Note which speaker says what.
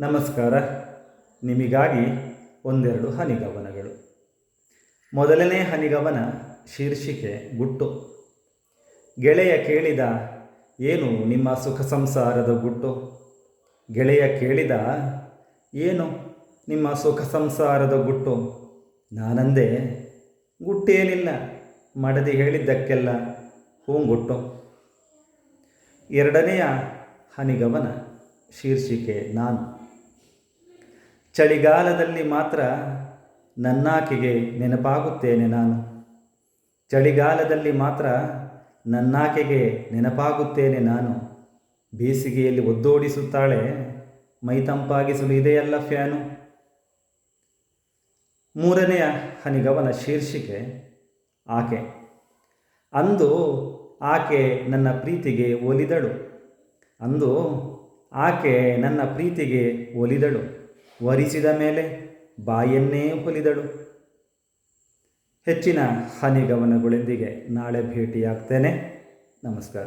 Speaker 1: ನಮಸ್ಕಾರ. ನಿಮಗಾಗಿ ಒಂದೆರಡು ಹನಿಗವನಗಳು. ಮೊದಲನೇ ಹನಿಗವನ ಶೀರ್ಷಿಕೆ ಗುಟ್ಟು. ಗೆಳೆಯ ಕೇಳಿದ, ಏನು ನಿಮ್ಮ ಸುಖ ಸಂಸಾರದ ಗುಟ್ಟು? ಗೆಳೆಯ ಕೇಳಿದ, ಏನು ನಿಮ್ಮ ಸುಖ ಸಂಸಾರದ ಗುಟ್ಟು? ನಾನಂದೆ ಗುಟ್ಟೇನಿಲ್ಲ ಮಡದಿ ಹೇಳಿದ್ದಕ್ಕೆಲ್ಲ ಹೂಂಗುಟ್ಟು. ಎರಡನೆಯ ಹನಿಗವನ ಶೀರ್ಷಿಕೆ ನಾನು. ಚಳಿಗಾಲದಲ್ಲಿ ಮಾತ್ರ ನನ್ನಾಕೆಗೆ ನೆನಪಾಗುತ್ತೇನೆ ನಾನು. ಚಳಿಗಾಲದಲ್ಲಿ ಮಾತ್ರ ನನ್ನಾಕೆಗೆ ನೆನಪಾಗುತ್ತೇನೆ ನಾನು. ಬೇಸಿಗೆಯಲ್ಲಿ ಒದ್ದೋಡಿಸುತ್ತಾಳೆ ಮೈತಂಪಾಗಿಸಲು ಇದೆಯಲ್ಲ ಫ್ಯಾನು? ಮೂರನೆಯ ಹನಿಗವನ ಶೀರ್ಷಿಕೆ, ಆಕೆ. ಅಂದು ಆಕೆ ನನ್ನ ಪ್ರೀತಿಗೆ ಒಲಿದಳು. ಅಂದು ಆಕೆ ನನ್ನ ಪ್ರೀತಿಗೆ ಒಲಿದಳು. ವರಿಸಿದ ಮೇಲೆ ಬಾಯನ್ನೇ ಹೊಲಿದಳು. ಹೆಚ್ಚಿನ ಹನಿಗವನಗಳೊಂದಿಗೆ ನಾಳೆ ಭೇಟಿಯಾಗ್ತೇನೆ. ನಮಸ್ಕಾರ.